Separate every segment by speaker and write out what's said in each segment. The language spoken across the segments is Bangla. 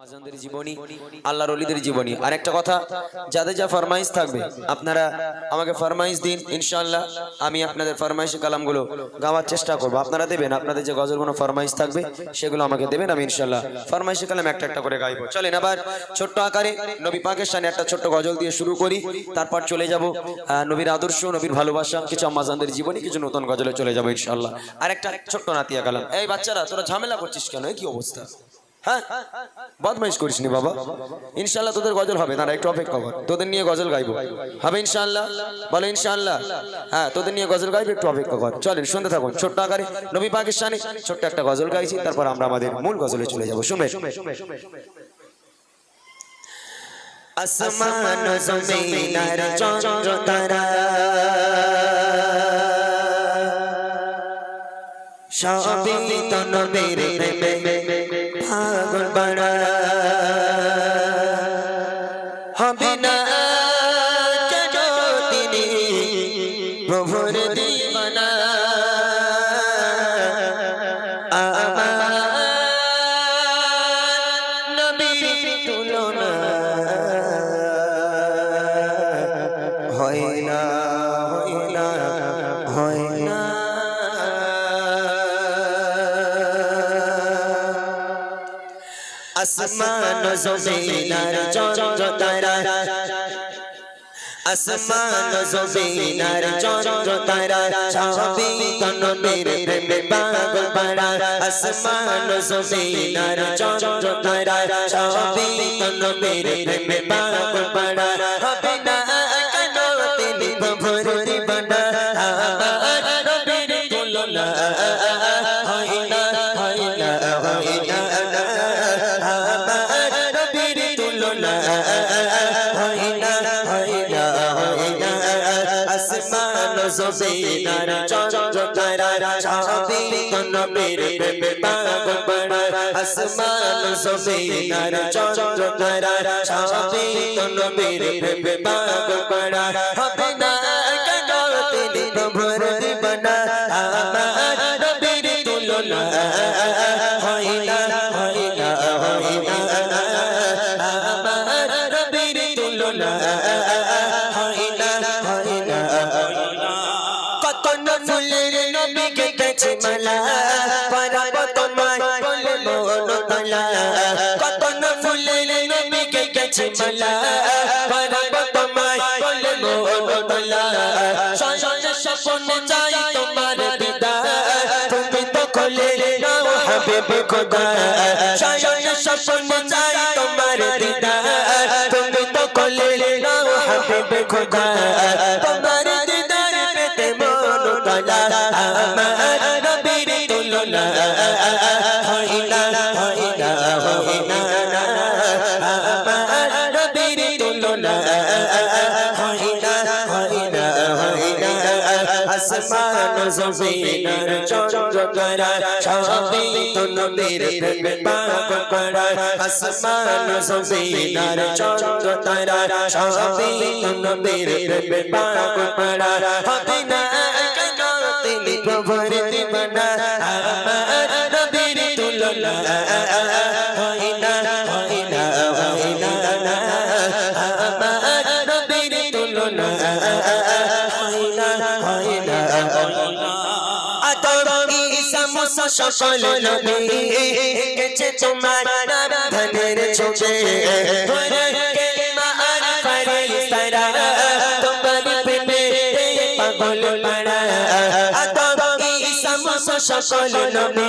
Speaker 1: মাজানদের জীবনী আল্লাহর অলিদের জীবনী। আর একটা কথা যাদের যা ফরমাইশ থাকবে আপনারা আমাকে ফরমাইশ দিন ইনশাআল্লাহ আমি আপনাদের ফরমাইশি কালামগুলো গাওয়ার চেষ্টা করব। আপনারা দেবেন আপনাদের যে গজলগুলো ফরমাইশ থাকবে সেগুলো আমাকে দেবেন আমি ইনশাআল্লাহ ফরমাইশি কালাম একটা একটা করে গাইবো। চলেন আবার ছোট্ট আকারে নবী একটা ছোট্ট গজল দিয়ে শুরু করি তারপর চলে যাব নবীর আদর্শ নবীর ভালোবাসা কিছু আম্মাজানদের জীবনী কিছু নতুন গজলে চলে যাব ইনশাআল্লাহ। আর একটা ছোট্ট নাতিয়া কালাম। এই বাচ্চারা তোরা ঝামেলা করছিস কেন? কি অবস্থা? হ্যাঁ? বদমাইশ করিস বাবা। ইনশাল্লাহ তোদের গজল হবে। তোদের নিয়ে গজল হবে ইনশাল্লাহ হ্যাঁ তোদের নিয়ে গজল গাইবো শুনতে ছোট্ট একটা গজল গাইছি। তারপর আমরা আমাদের মূল গজলে চলে যাব। শুনবে? পাগল বাড়া আসমান জমিনার চন্দ্র তারা। আসমান জমিনার চন্দ্র তারা। সবই তনবীর প্রেমে পাগল পারা আসমান জমিনার চন্দ্র তারা। সবই তনবীর প্রেমে পাগল পাড়া। নবীর প্রেমে পাগল পাড়া আসমান জমিনার চন্দ্র তারা সবই নবীর প্রেমে পাগল পাড়া নবী গেছে তোমায় বলে মন তালা শয়ন যাই তোমার দিদার তুমি তো খোলে নাও হাবিব খোদা শয়ন স্বপ্নে যাই তোমার দিদার তুমি তো খোলে নাও হাবিব খোদা তোমার জমিনার চন্দ্র তারা সবই তো নবীর প্রেমে পাগল পাড়া আসমান জমিনার চন্দ্র তারা সবই তো নবীর প্রেমে হবে সকল নবী। গেছে তোমার নাম ধনের ছোঁচে কেলিমা আর ফারিস্তারা তোমার প্রেমে পাগল পাড়া। সকল নবী।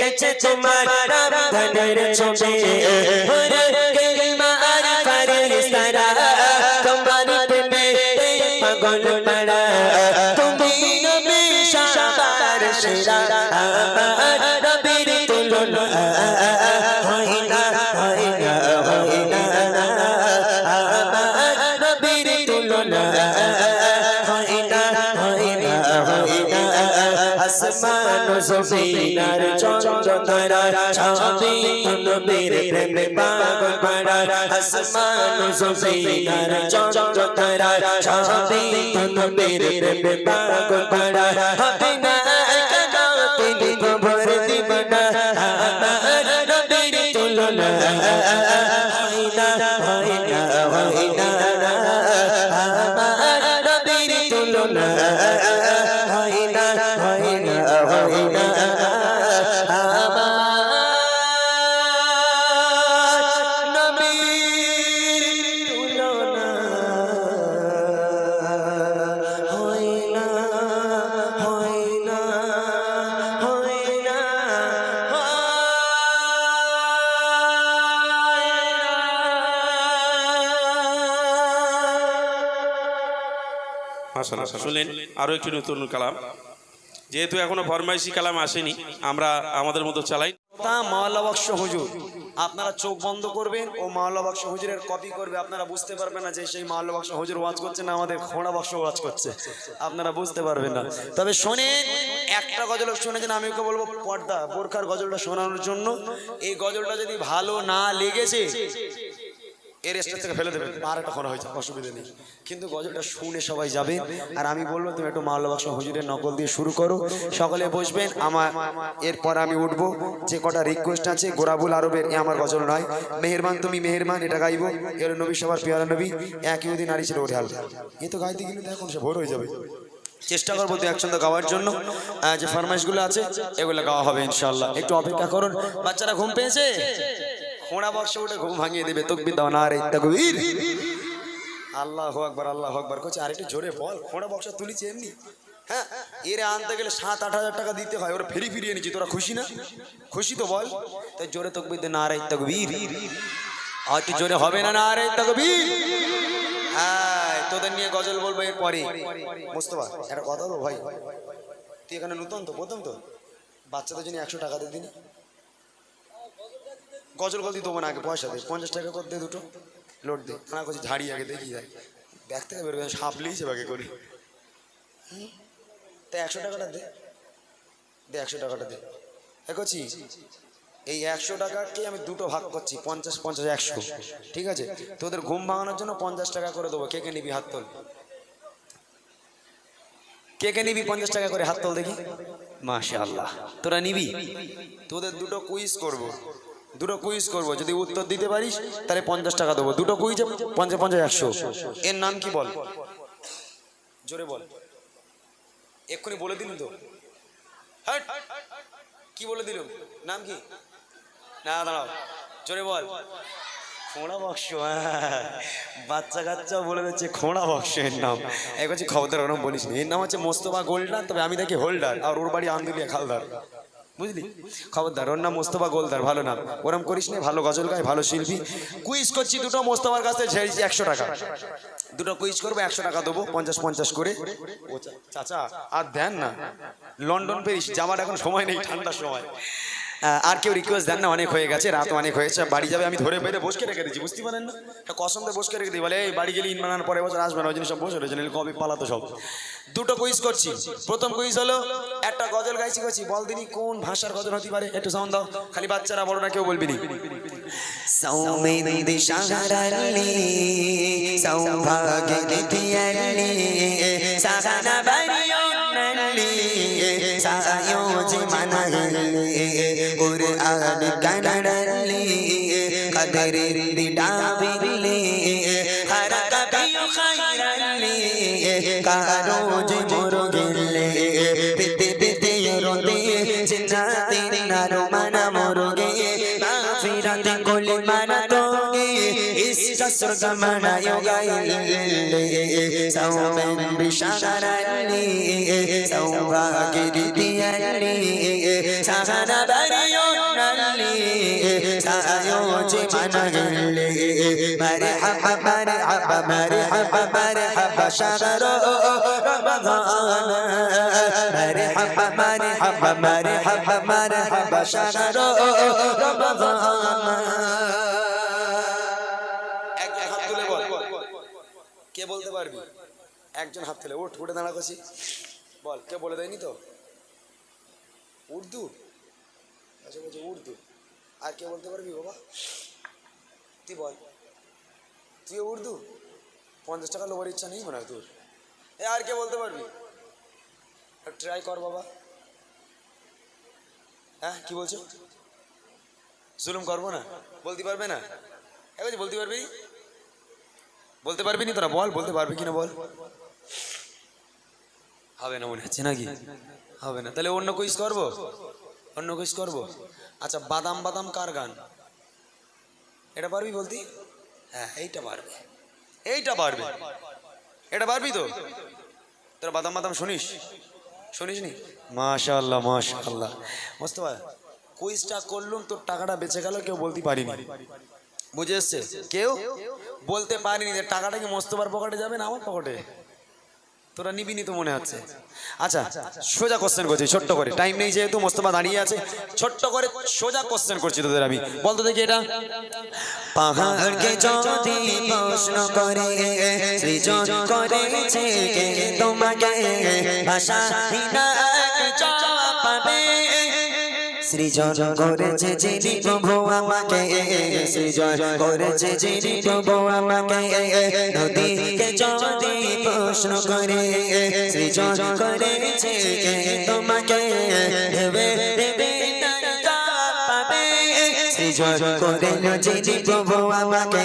Speaker 1: গেছে তোমার নাম ধনের ছোঁচে কেলিমা আর ফারিস্তারা তোমার প্রেমে পাগল পাড়া। সেরা আমার নবীর তুলনা হয় না হয় না হয় না আমার নবীর তুলনা হয় না হয় না হয় না আসমান জমিনার চন্দ্র তারা সবই নবীর প্রেমে পাগল পাড়া। আসমান জমিনার চন্দ্র তারা সবই নবীর প্রেমে পাগল পাড়া।
Speaker 2: শুনলেন আরও একটি নতুন কালাম। যেহেতু এখনও ফরমাইশি কালাম আসেনি আমরা আমাদের মতো চালাই।
Speaker 3: তা মাওলা বাক্স হুজুর আপনারা চোখ বন্ধ করবেন ও মাওলা বাক্স হুজুরের কপি করবে আপনারা বুঝতে পারবেন না যে সেই মাওলাবাক্স হুজুর ওয়াজ করছে না আমাদের খোঁড়া বাক্স ওয়াজ করছে। আপনারা বুঝতে পারবেন না। তবে শোনেন একটা গজল শুনেছেন আমি ওকে বলব পর্দা বোরখার গজলটা শোনানোর জন্য। এই গজলটা যদি ভালো না লেগেছে এর স্টেজ থেকে ফেলে আর একটা খোনা হয়েছে অসুবিধা নেই। কিন্তু গজলটা শুনে সবাই যাবে। আর আমি বলব, তুমি একটু মাওলা বাক্স হুজুরের নকল দিয়ে শুরু করো। সকলে বসবেন। আমার, এরপর আমি উঠবো। যে কটা রিকোয়েস্ট আছে, গোরাবুল আরবের, এ আমার গজল নয়। মেহেরবান তুমি মেহেরবান, এটা গাইবো। এর নবী সবার পিয়ারা নবী। একই ওদিন নারী ছিল ওঠে এ তো গাইতে গেলে এখন সে ভোর হয়ে যাবে। চেষ্টা করব দু একসঙ্গে গাওয়ার জন্য। যে ফরমাইশগুলো আছে, এগুলো গাওয়া হবে ইনশাল্লাহ একটু অপেক্ষা করুন। বাচ্চারা ঘুম পেয়েছে? খোঁড়া বর্ষে উঠে ঘুম ভাঙিয়ে দেবে, তকবির দাও না রে, তকবীর। আল্লাহ আকবার আল্লাহ আকবার করছে আর একটু জোরে বল, খোঁড়া বক্স তুলিছে এমনি? হ্যাঁ এরে আনতে গেলে সাত, আট হাজার টাকা দিতে হয়, ওরা ফেরি ফিরিয়ে নিচ্ছি, তোরা খুশি না? খুশি তো বল। তাই জোরে তকবির দে, না রে, তকবীর। হয়তো জোরে হবে না না রে, তকবীর। হ্যাঁ তোদের নিয়ে গজল বলব এরপরে। মোস্তফা, একটা কথা বলব ভাই। তুই এখানে নতুন তো, প্রথম তো? বাচ্চাদের জন্য একশো টাকা দিয়ে দিন। গজল গল দিয়ে দেবো না, আগে পয়সা দে, পঞ্চাশ টাকা করে দে দুটো, লোড দে, না করছি ঝাড়ি আগে দেখি যায় ব্যাগ থেকে বেরোবে সাপ লিয়েছে ব্যাগে করে? তা একশো টাকাটা দে দে একশো টাকাটা দে। এ করছি এই একশো টাকাকে আমি দুটো ভাগ করছি, পঞ্চাশ পঞ্চাশ, একশো, ঠিক আছে? তোদের ঘুম ভাঙানোর জন্য পঞ্চাশ টাকা করে দেবো, কে কে নিবি হাত তোল? কে কে নিবি পঞ্চাশ টাকা করে হাত তোল দেখি? মাশা আল্লাহ তোরা নিবি? তোদের দুটো কুইজ করব। দুটো কুইজ করব। যদি উত্তর দিতে পারিস, তাহলে পঞ্চাশ টাকা দেবো। দুটো কুইজে পঞ্চাশ পঞ্চাশ, একশো। এর নাম কি বল? জোরে বল। এক্ষুনি বলে দিলি তো। কি বলে দিল নাম কি? না, দাঁড়াও। জোরে বল। খোঁড়া বক্স হ্যাঁ। বাচ্চা কাচ্চা বলে দিচ্ছে খোঁড়া বক্স এর নাম। এক হচ্ছে খবরদার বলিস এর নাম হচ্ছে মোস্তফা গোল্ডার, তবে আমি দেখি হোল্ডার। আর ওর বাড়ি আন্দুলিয়া, খালদার। বুঝলি? খবরদার, ওর নাম মোস্তফা গোলদার, ভালো নাম। ওরম করিস নি, ভালো গজল গায়, ভালো শিল্পী। কুইজ করছি দুটো, মোস্তফার কাছে ঝেড়েছি একশো টাকা। দুটো কুইজ করব, একশো টাকা দেবো, পঞ্চাশ পঞ্চাশ করে। চাচা, আর দেন না। লন্ডন পেরিস জামার এখন সময় নেই, ঠান্ডার সময়। আর কেউ রিকোয়েস্ট দেন না অনেক হয়ে গেছে রাত অনেক হয়েছে বাড়ি যাবে আমি ধরে বেঁধে বসকে রেখে দিচ্ছি বুঝতে পারেন না একটা কসম দিয়ে বসকে রেখে দিই বলে এই বাড়ি গেলে ইনমানার পরে বছর আসবে না ওই জিনিস সব বসে রয়েছে নাহলে কবে পালাতো সব দুটো কুইজ করছি প্রথম কুইজ হলো একটা গজল গাইছি করছি বল দিনি কোন ভাষার গজল হতে পারে একটু সাউন্ড দাও খালি বাচ্চারা বড় না কেউ বলবি নি
Speaker 1: സൗമിന്ദി ശാരല്ലി സൗഭാഗ്യനിധിയല്ലി സഹന ബരിയൊന്നല്ലി സഹയോജി മനല്ലി ഒരു ആട് കനടല്ലി കദരിന്തി ഡാവില്ലി
Speaker 3: شسر زمانا يغيل سوما بشغرني سوف পারবি? একজন হাত তুলে উঠ উঠে দাঁড়া করছি বল কে বলে দেয়নি তো? উর্দু? আচ্ছা বলছে উর্দু। আর কে বলতে পারবি বাবা? তুই বল। তুই উর্দু? পঞ্চাশ টাকা লোবার ইচ্ছা নেই মনে হয় তোর। এ, আর কে বলতে পারবি? ট্রাই কর বাবা। হ্যাঁ কি বলছো? জুলুম করব না? বলতে পারবে না? এবার বলতে পারবি? বলতে পারবি নি তোরা? বল, বলতে পারবি কিনা বল? হবে না মনে হচ্ছে নাকি? হবে না। তাহলে অন্য কুইজ করব? অন্য কুইজ করব? আচ্ছা বাদাম বাদাম কার গান? এটা পারবি বলতি? হ্যাঁ এইটা পারবে। এইটা পারবে? এটা পারবি তো? তোরা বাদাম বাদাম শুনিস? শুনিস নি? মাশাল্লাহ মাশাল্লাহ মোস্তফা কুইজটা করলুম, তোর টাকাটা বেঁচে গেল, কেউ বলতে পারিনি। বুঝে এসছে? কেউ? বলতে পারিনি যে টাকাটা কি মোস্তফার পকেটে যাবে না আমার পকেটে? তোরা নিবি নি তো মনে হচ্ছে? আচ্ছা সোজা কোশ্চেন করছি ছোট্ট করে। টাইম নেই যেহেতু মোস্তফা দাঁড়িয়ে আছে। ছোট্ট করে সোজা কোশ্চেন করছি তোদের আমি। বলতো দেখি এটা।
Speaker 1: পাহাড়কে যদি প্রশ্ন করে সৃজন করেছে কে? তোমাকে ভাষা পাবে। সৃজন করেছে যিনি প্রভু আমাকে, সৃজন করেছে যিনি প্রভু আমাকে, নদীকে যদি প্রশ্ন করে, সৃজন করেছে তোমাকে? দেবে দেবে সৃজন করিল যিনি প্রভু আমাকে,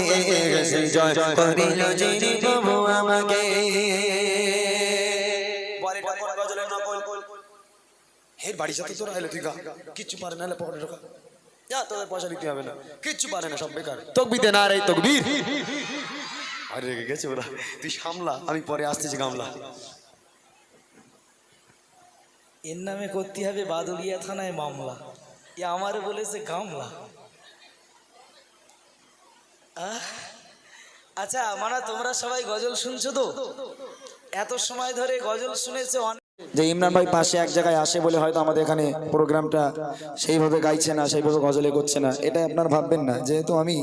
Speaker 1: সৃজন করিল যিনি প্রভু আমাকে
Speaker 3: বলে এটা কোন গজলের নকল হের বাড়ি সাথে তোরা এলে তুই গা কিচ্ছু পারে না পকেটে ঢোকা। যা তোদের পয়সা দিতে হবে না। কিচ্ছু পারে না সব বেকার। তকবিতে না রে তকবীর। আরে রেগে গেছে ওরা। তুই সামলা আমি পরে আসতেছি গামলা।
Speaker 4: এর নামে করতে হবে বাদুলিয়া থানায় মামলা। এ আমার বলেছে গামলা। আহ, আচ্ছা মানে তোমরা সবাই গজল শুনছো তো? এত সময় ধরে গজল শুনেছে অনেক
Speaker 5: যে ইমরান ভাই পাশে এক জায়গায় আসে বলে হয়তো আমাদের এখানে প্রোগ্রামটা সেইভাবে গাইছে না, সেইভাবে গজলে করছে না। এটা আপনার ভাববেন না। যেহেতু আমি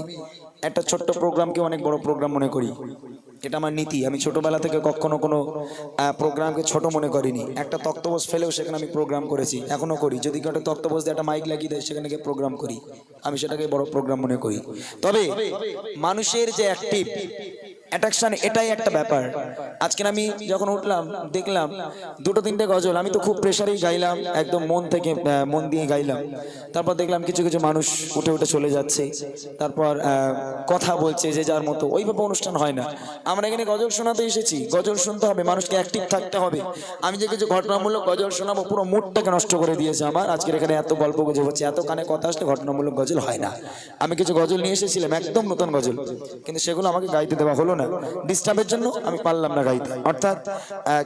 Speaker 5: একটা ছোট্ট প্রোগ্রামকে অনেক বড় প্রোগ্রাম মনে করি। এটা আমার নীতি। আমি ছোটবেলা থেকে কখনো কোনো প্রোগ্রামকে ছোট মনে করিনি। একটা তক্তবোজ ফেলেও সেখানে আমি প্রোগ্রাম করেছি। এখনও করি। যদি কেউ একটা তক্তবোজ দিয়ে একটা মাইক লাগিয়ে দেয়, সেখানে গিয়ে প্রোগ্রাম করি। আমি সেটাকে বড় প্রোগ্রাম মনে করি। তবে মানুষের যে অ্যাক্টিভ অ্যাট্রাকশন এটাই একটা ব্যাপার। আজকে আমি যখন উঠলাম, দেখলাম দুটো তিনটে গজল, আমি তো খুব প্রেশারেই গাইলাম, একদম মন থেকে মন দিয়ে গাইলাম। তারপর দেখলাম কিছু কিছু মানুষ উঠে উঠে চলে যাচ্ছে। তারপর কথা বলছে যে যার মতো। ওইভাবে অনুষ্ঠান হয় না। আমরা এখানে গজল শোনাতে এসেছি। গজল শুনতে হবে, মানুষকে অ্যাক্টিভ থাকতে হবে। আমি যে কিছু ঘটনামূলক গজল শোনাবো, পুরো মুডটাকে নষ্ট করে দিয়েছে আমার। আজকের এখানে এত গল্প গুজব হচ্ছে, এত কানে কথা আসলে ঘটনামূলক গজল হয় না। আমি কিছু গজল নিয়ে এসেছিলাম, একদম নতুন গজল। কিন্তু সেগুলো আমাকে গাইতে দেওয়া হলো না। ডিস্টার্বের জন্য আমি পারলাম না গাইতে। অর্থাৎ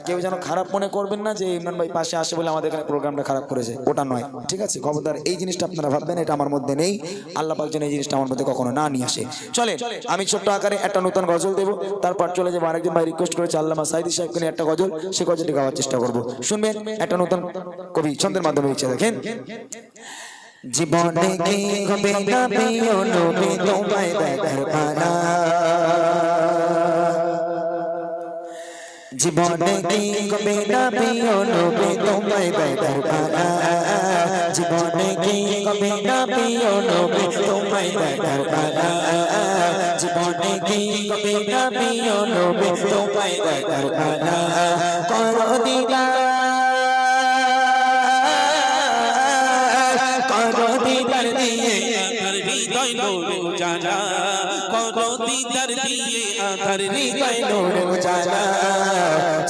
Speaker 5: কেউ যেন খারাপ মনে করবেন না যে ইমরান ভাই পাশে আসে বলে আমাদের এখানে প্রোগ্রামটা খারাপ করেছে। ওটা নয়। ঠিক আছে, খবরদার, এই জিনিসটা আপনারা ভাববেন, এটা আমার মধ্যে নেই। আল্লাহ পাক যেন এই জিনিসটা আমার মধ্যে কখনো না নিয়ে আসে। চলে আমি ছোট্ট আকারে একটা নতুন গজল দেবো, তারপর চলে যাব আরেকজন ভাই রিকোয়েস্ট করেছে, আল্লামা সাইদি সাহেবকে নিয়ে একটা গজল, সে গজলটি গাওয়ার চেষ্টা করব। শুনবেন, একটা নতুন কবি ছন্দের মাধ্যমে ইচ্ছে দেখেন।
Speaker 1: জীবনে কি হবে না, প্রিয় নবী, তোমায় দেখার পালা জীবনে কি কবে না প্রিয় নবী তোমায় দেখার। পালা জীবনে কি কবে না প্রিয় নবী তোমায় দেখার। পালা জীবনে কি কবে না প্রিয় নবী তোমায় দেখার। পালা করো দিদা দিদার দিয়ে
Speaker 6: আধার হৃদয়
Speaker 1: নূরে উজালা।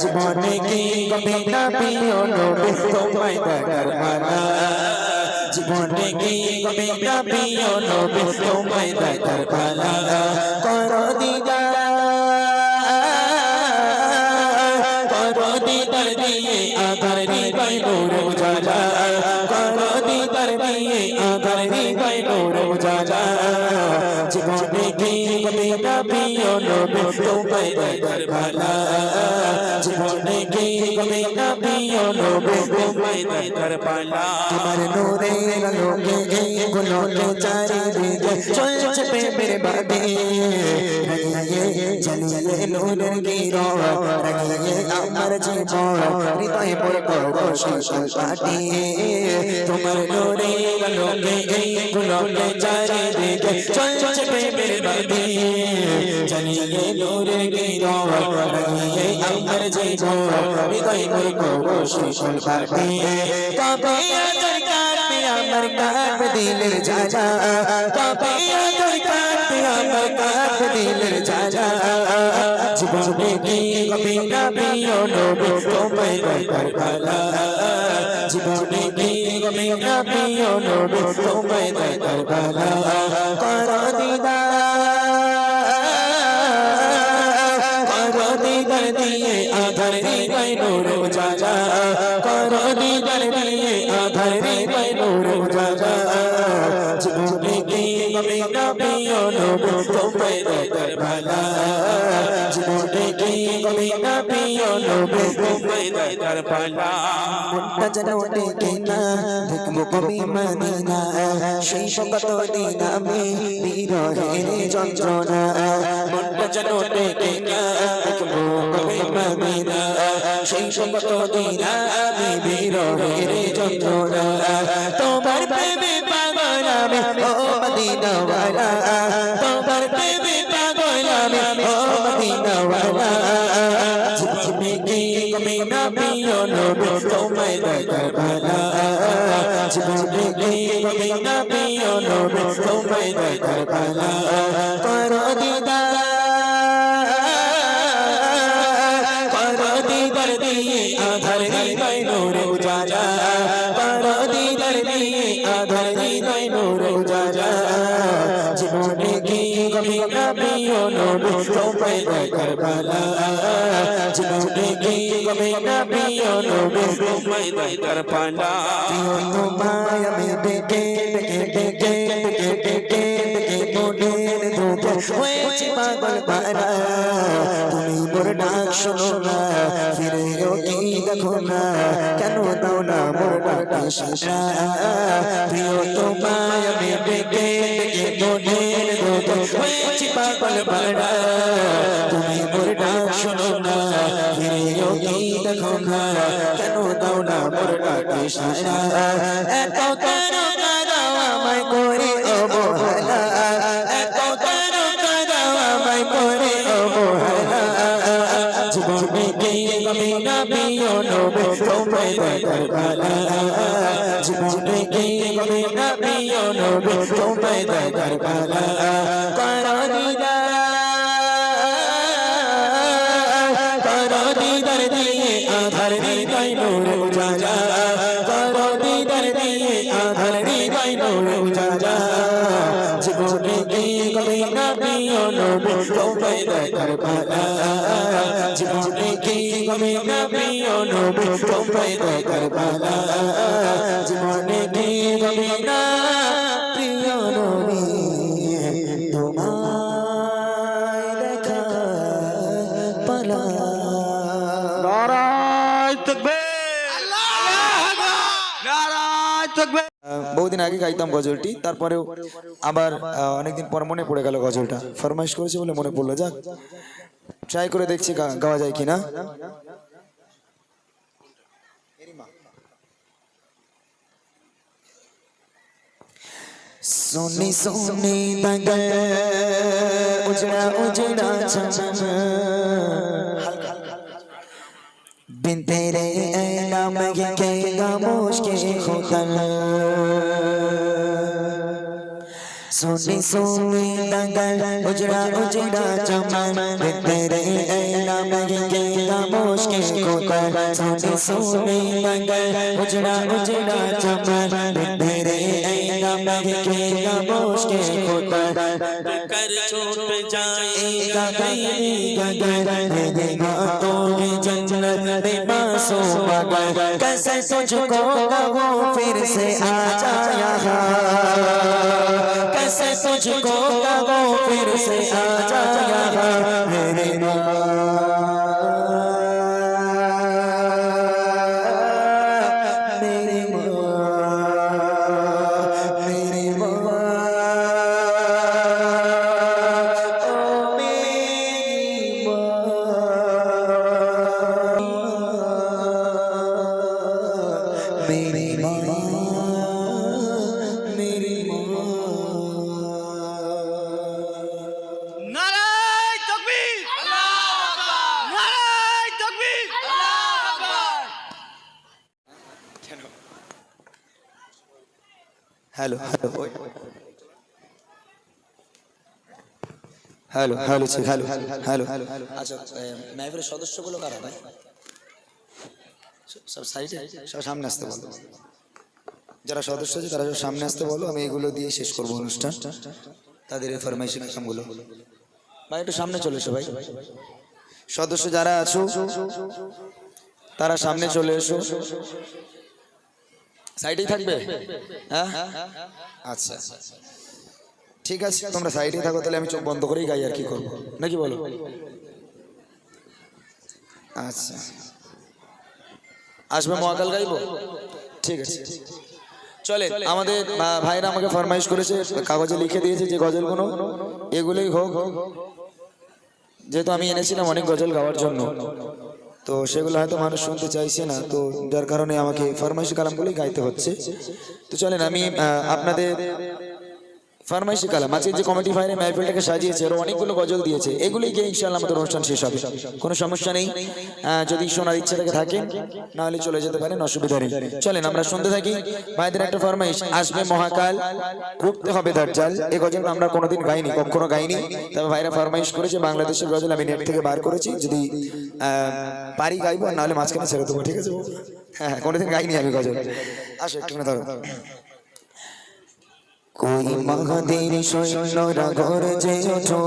Speaker 1: জীবনে কি কবে না প্রিয় নবী তোমায় দেখার মালা। জীবনে কি কবে না প্রিয় নবী তোমায় দেখার মালা। করো কবে না প্রিয় নবী তোমায় দেখার মালা জীবনে কি কবে না প্রিয় নবী তোমায় দেখার পালা তোমার নূরে আলোকে এই চারিদিকে চলছে প্রেমের বাদে রাগিয়ে জ্বালিয়ে নূরের গিরো রাগিয়ে আমার জীবন হৃদয়ে পড়ে করো শিশল পাটি তোমার নূরে আলোকে এই গুলোকে চারিদিকে চলছে প্রেমের বাদে জ্বালিয়ে নূরের গিরো রাগিয়ে আমার জীবন হৃদয়ে পড়ে করো শিশল পাটি কবে আদর কাটবে আমার কাঁপে দিলের জ্বালা কাঁপে আদর কাঁপে আমার কাঁপে দিলের জ্বালা জীবনে কি কবি না প্রিয় নবী তোমায় দেখার পালা জীবনে কি কবি না প্রিয় নবী তোমায় দেখার পালা করো দিদার দিয়ে আধার হৃদয় নূর উজালা করো দিদার দিয়ে আধার হৃদয় নূর উজালা জীবনে কি কবি না নবী তোমায় দেখার পালা জীবনে কি কবি না নবী তোমায় দেখার পালা মনটা যেন ডেকে না দেখব কবি মদিনা সেই কত দিন আমি বিরহের যন্ত্রণা। সেই দিনা বিরহের যন্ত্রণা তোমায় দেখার পালা জীবনে কি কবি না প্রিয় নবী দেখার পালা প্রিয়
Speaker 2: তোমায়
Speaker 1: আমি ডেকে ডেকে ডেকে ডেকে ডেকে ডেকে মনের দুঃখ হয়েছি পাগল পারা মোর ডাক শোনো না। ফিরেও কি দেখো না। কেন দাও না মোর ডাক সারা প্রিয় তোমায় আমি ডেকে ডেকে মনের দুঃখ হয়েছি পাগল পারা তুমি মোর ডাক শোনো না। ফিরেও কি দেখো না। কেন দাও না মোর ডাক সারা এত কেন জীবনে কি কবি না প্রিয় নবী তোমায় দেখার পালা জীবনে কি কবি না প্রিয় নবী তোমায় দেখার করো কি কবি না প্রিয় নবী তোমায় দেখার পালা জীবনে কি কবি প্রিয় নবী তোমায় দেখার পালা।
Speaker 5: বহুদিন আগে গাইতাম গজলটি তারপরেও আবার অনেকদিন পর মনে পড়ে গেল গজলটা। ফরমাইশ করেছে বলে মনে পড়ল যাক। ট্রাই করে দেখছি গা- গাওয়া যায় কিনা
Speaker 1: सोनी सोनी बगल उजड़ा उजड़ा चमन बिन तेरे नाम के खामोश के खुदल सोनी सोनी बगल उजड़ा उजड़ा चमन बिन तेरे नाम के खामोश के खुदल सोनी सोनी बगल उजड़ा उजड़ा चमन बिन तेरे नाम के खामोश के खुदल
Speaker 6: कर छूट जाएगा
Speaker 1: जाएगा गए गगन मेरे बातों में जन्नत में बासों मगर कैसे तुझको कहूँ फिर से आ जा यहाँ कैसे तुझको कहूँ फिर से आ जा यहाँ मेरे माँ
Speaker 3: hello hello hello hello hello hello hello
Speaker 7: আচ্ছা মাইফের সদস্যগুলো কারা ভাই?
Speaker 3: সব সাইডে? সব সামনে আসতে বলো। যারা সদস্য আছে তারা সব সামনে আসতে বলো। আমি এগুলো দিয়ে শেষ করব অনুষ্ঠান। তাদের এই ফরমাইশি কামগুলো ভাই একটু সামনে চলে এসো ভাই। সদস্য যারা আছো তারা সামনে চলে এসো। সাইডেই থাকবে? হ্যাঁ? আচ্ছা। ঠিক আছে তোমরা সাইডেই থাকো তাহলে আমি চোখ বন্ধ করেই গাই আর কি করব। নাকি বলো? আচ্ছা। আসবে মহাকাল গাইবো? ঠিক আছে। চলে আমাদের ভাইরা আমাকে ফরমাইশ করেছে কাগজে লিখে দিয়েছে যে গজলগুলো। এগুলোই হোক যেহেতু আমি এনেছিলাম অনেক গজল গাওয়ার জন্য। তো সেগুলো হয়তো মানুষ শুনতে চাইছে না। তো যার কারণে আমাকে ফরমাইশি কালামগুলোই গাইতে হচ্ছে। তো চলেন আমি আপনাদের ফার্মাইশি কালাম আজকে যে কমিটি ভাইরে মাহফিলটাকে সাজিয়েছে ওরা অনেকগুলো গজল দিয়েছে, এগুলোই গিয়ে ইনশাআল্লাহ আমাদের অনুষ্ঠান শেষ হবে। কোনো সমস্যা নেই। যদি শোনার ইচ্ছা থেকে থাকেন নাহলে চলে যেতে পারেন, অসুবিধা নেই। চলেন, আমরা শুনতে থাকি। ভাইদের একটা ফরমাইশ, আসবে মহাকাল রুখতে হবে দরজাল এ গজল আমরা কোনোদিন গাইনি, কখনো গাইনি। তবে ভাইরা ফরমাইশ করেছে, বাংলাদেশের গজল আমি নেট থেকে বার করেছি। যদি পারি গাইবো, আর নাহলে মাঝখানে ছেড়ে দেবো, ঠিক আছে হ্যাঁ হ্যাঁ কোনোদিন গাইনি আমি গজল। আসো একটু ধরো।
Speaker 1: কই মহাদের সৈন্যরা গর্জে ওঠো।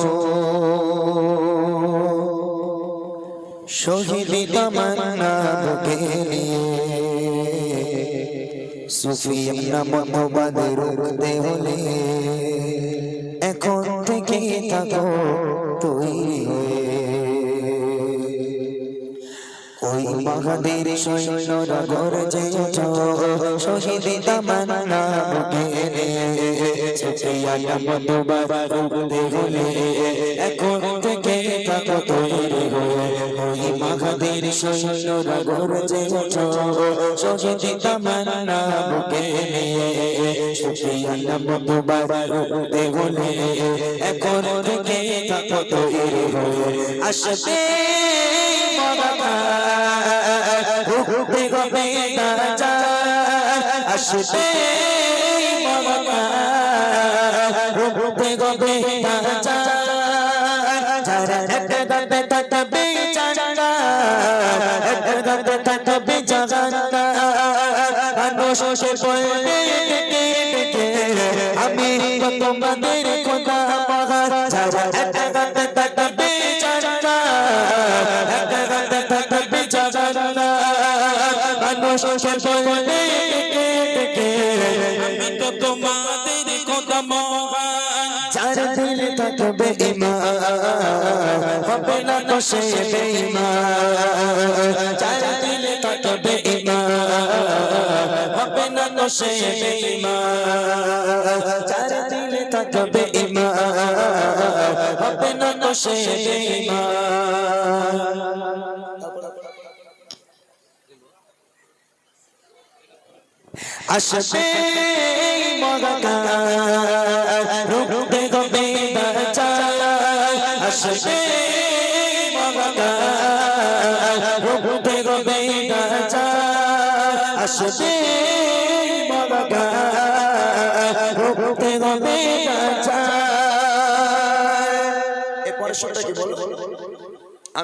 Speaker 1: শহীদ তামান্না বুকে নিয়ে। সুফিয়ানা মতবাদে রুখতে হলে এখন থেকে থাকো হয়ে। ওই মহাদের সৈন্যরা গর্জে ওঠো। শহীদ তামান্না বুকে নিয়ে। সুফিয়ানা মতবাদ রুখতে হলে এখন থেকে থাকো তৈরি হয়ে ওই মহাদের সৈন্যরা গর্জে ওঠো শহীদ তামান্না বুকে নিয়ে হবে আসবে আমি তোমাদের খোদা মহান
Speaker 2: মহান
Speaker 1: যার দিলে থাকবে ইমান হবে না তো সে বেঈমান। যার দিলে থাকবে ইমান হবে না তো সে বেঈমান। যার দিলে থাকবে ইমান হবে না তো সে বেঈমান। আসবে মগাকার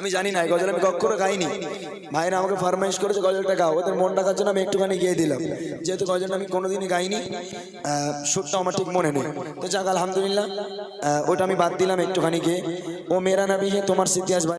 Speaker 3: আমি জানি না গজল আমি কখনো গাইনি। ভাইরা আমাকে ফরমাইশ করেছে, গজলটা গাও। ওদের মন ডাকার জন্য আমি একটুখানি গিয়ে দিলাম। যেহেতু গজলটা আমি কোনোদিনই গাইনি সুরটা আমার ঠিক মনে নেই। তো যাক, আলহামদুলিল্লাহ ওটা আমি বাদ দিলাম একটুখানি গিয়ে। ও মেরা নবী তোমার স্মৃতি আসবে